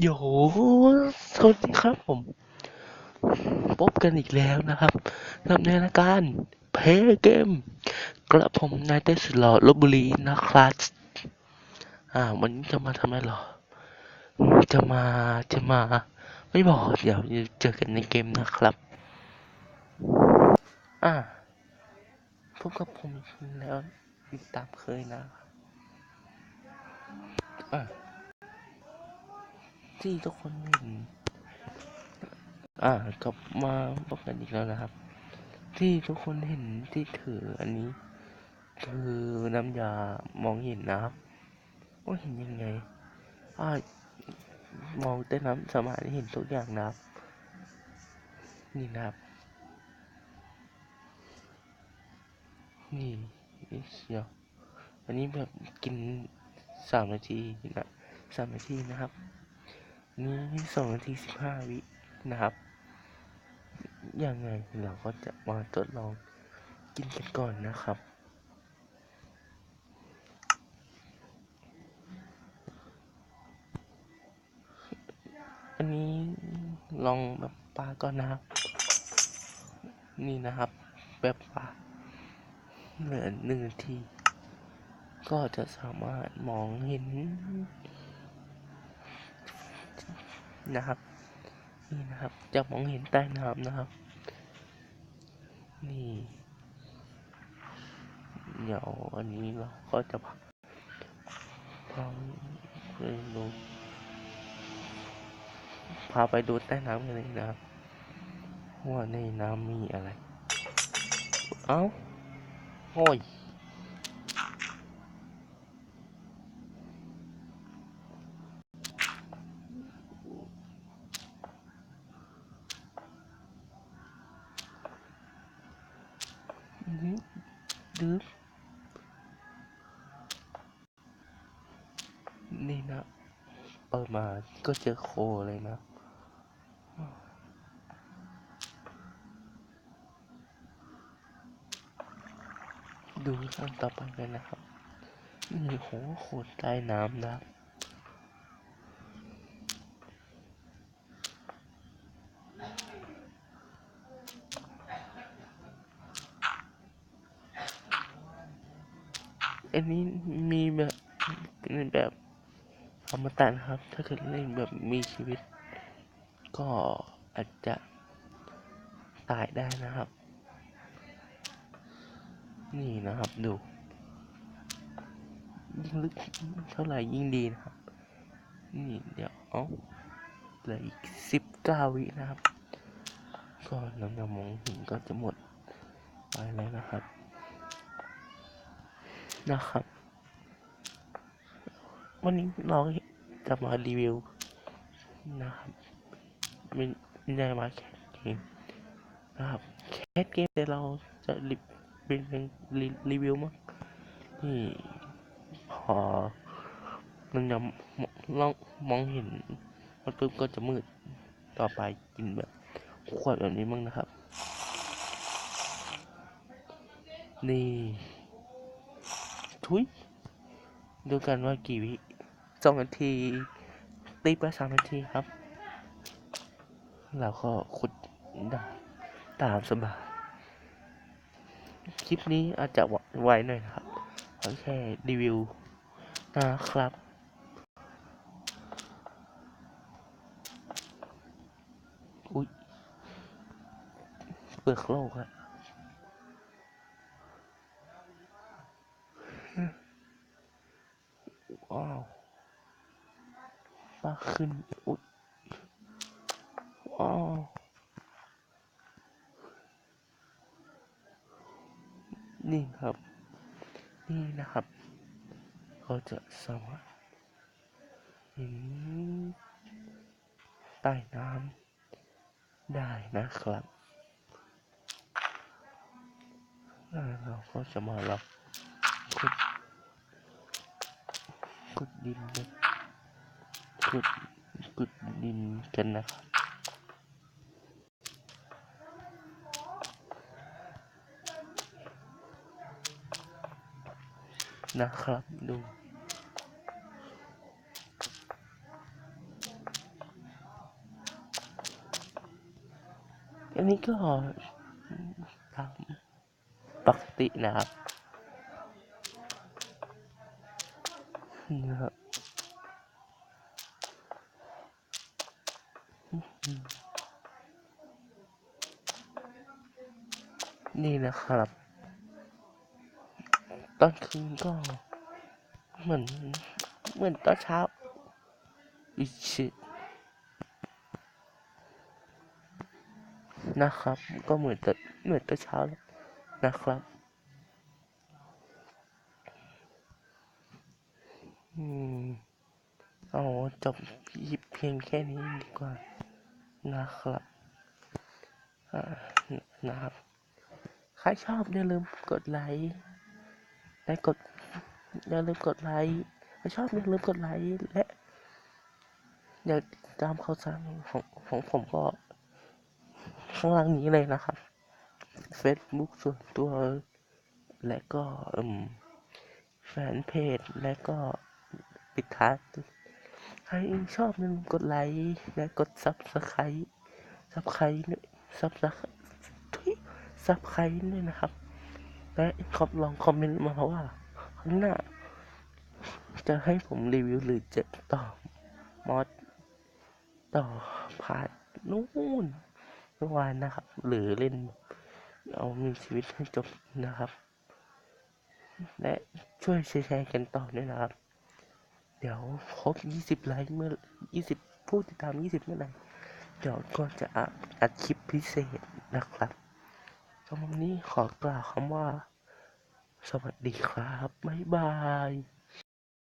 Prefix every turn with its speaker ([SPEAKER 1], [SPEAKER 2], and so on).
[SPEAKER 1] โยสวัสดีครับผม พบกันอีกแล้วนะครับกับในรายการเพเกมกระผมนายเต้สุดหล่อลบบุรีนะครับอ่าวันนี้จะมาทำอะไรหรอ จะมาจะมา ไม่บอก เดี๋ยวเจอกันในเกมนะครับ อ่าพบกับผมอีกแล้วอีกตามเคยนะครับอ่า ที่ทุกคนเห็นอ่ากลับมาพบกันอีกแล้วนะครับ ที่ทุกคนเห็นที่ถืออันนี้ คือน้ำยามองเห็นนะครับว่าเห็นยังไงอ่ามองแต่น้ำสามารถเห็นทุกอย่างนะครับ นี่นะครับนี่นี่เชียวอันนี้แบบกินสามนาทีนะสามนาทีนะครับ นี่สองนาทีสิบห้าวินะครับ ยังไงเราก็จะมาทดลองกินกันก่อนนะครับ อันนี้ลองแบบปลาก่อนนะครับ นี่นะครับ แบบปลาเหลือหนึ่งนาที ก็จะสามารถมองเห็น นะครับ นี่นะครับจะมองเห็นใต้น้ำนะครับ นี่ เดี๋ยวอันนี้เราก็จะพาพาไปดูพาไปดูใต้น้ำกันเลยนะครับว่าในน้ำมีอะไร เอ้าโอ้ย ดนี่นะ เปิดมาก็เจอโคเลยนะ ดูขั้นต่อไปกันนะครับนี่โหโคตรใต้น้ำนะครับ อันนี้มีแบบเป็นแบบอมตะนะครับ ถ้าเกิดเล่นแบบมีชีวิต ก็อาจจะตายได้นะครับ นี่นะครับดูยิ่งลึกเท่าไหร่ยิ่งดีนะครับ นี่เดี๋ยวเอาเหลืออีกสิบเก้าวินะครับ ก็น้ำยามองหินก็จะหมดไปแล้วนะครับ นะครับ วันนี้เราจะมารีวิวนะครับม่ไม่ไดมาแคสเกมนะครับแคสเกมแต่เราจะรีเป็นเรีรีวิวมั้งนี่พอมันจะลองมองเห็นมันปุ๊บก็จะมืดต่อไปกินแบบขวดแบบนี้มั้งนะครับ นี่ ทุยดูกันว่ากี่วิสองนาที ตีไปสามนาทีครับ เราก็ขุดได้ตามสบาย คลิปนี้อาจจะไวหน่อยนะครับขอแค่รีวิวนะครับอุ๊ยเปลือกโลกอะ ว้าว ปลาขึ้น อุ๊ยว้าวนี่ครับ นี่นะครับ เขาจะสามารถเห็นใต้น้ำได้นะครับแล้วเราก็จะมาลองขุดขุดดินนะ ขุดขุดดินกันนะครับนะครับดูอันนี้ก็ตามปกตินะครับนะครับ นี่นะครับ ตอนคืนก็ เหมือน เหมือนตอนเช้าอิชินะครับ ก็เหมือนตอนเหมือนตอนเช้าเลยนะครับอืมเอาจบเพียงแค่นี้ดีกว่า นะครับนะครับ ใครชอบอย่าลืมกดไลค์และกดอย่าลืมกดไลค์ถ้าชอบอย่าลืมกดไลค์และอย่าตามข่าวสารของของผมก็ ข้างล่างนี้เลยนะครับ Facebook ส่วนตัวและก็แฟนเพจและก็ปิดท้าย ครชอบอย่าลืมกดไลค์และกดซับสไครต์ซับไครต์ซับสไครต์ซับไครต์ด้วยนะครับ และขอบลองคอมเมนต์มาว่าข้างหน้า จะให้ผมรีวิวหรือจะต่อมอดต่อพาร์ทนู่นเมื่อวานนะครับ หรือเล่น เอามีชีวิตให้จบนะครับ และช่วยแชร์กันต่อด้วยนะครับ เดี๋ยวครบ20 ไลค์เมื่อ 20 ผู้ติดตาม 20 เมื่อไหร่เดี๋ยวก็จะอัดคลิปพิเศษนะครับสำหรับนี้ขอกล่าวคำว่า สวัสดีครับ บ๊ายบาย